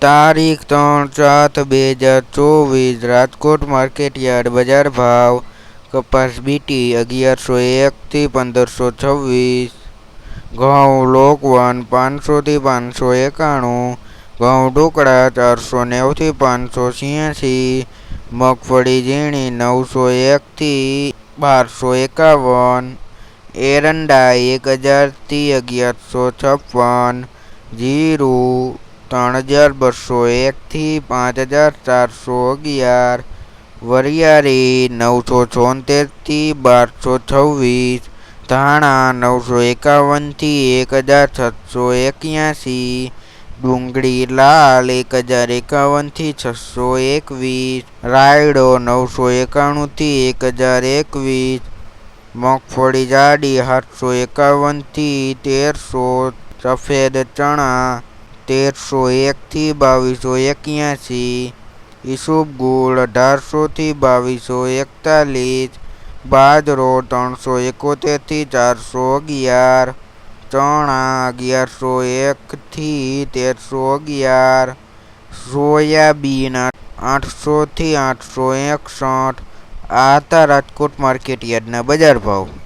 તારીખ ત્રણ સાત બે હજાર ચોવીસ, રાજકોટ માર્કેટયાર્ડ બજાર ભાવ, કપાસ બીટી અગિયારસો એકથી પંદરસો છવ્વીસ, ઘઉં લોકવન પાંચસોથી પાંચસો એકાણું, ઘઉં ઢોકળા ચારસો નેવુંથી પાંચસો છ્યાસી, મગફળી ઝીણી નવસો એકથી બારસો એકાવન એરંડા એક હજારથી અગિયારસો છપ્પન, જીરું ત્રણ હજાર બસો એકથી પાંચ હજાર ચારસો અગિયાર. વરિયાળી નવસો છોતેરથી બારસો છવ્વીસ. ધાણા નવસો એકાવનથી એક હજાર છસો એક્યાસી. ડુંગળી લાલ એક હજાર એકાવનથી છસો એકવીસ. રાયડો નવસો એકાણુંથી એક હજાર એકવીસ. મગફળી જાડી સાતસો એકાવનથી તેરસો. સફેદ ચણા તેરસો એકથી બાવીસો એક્યાસી ગુળ અઢારસોથી બાવીસો એકતાલીસ, બાજરો ત્રણસો એકોતેરથી ચારસો અગિયાર, ચણા અગિયારસો એકથી તેરસો અગિયાર, સોયાબીન આઠસોથી આઠસો એકસઠ આ હતા રાજકોટ માર્કેટ યાર્ડના બજાર ભાવ.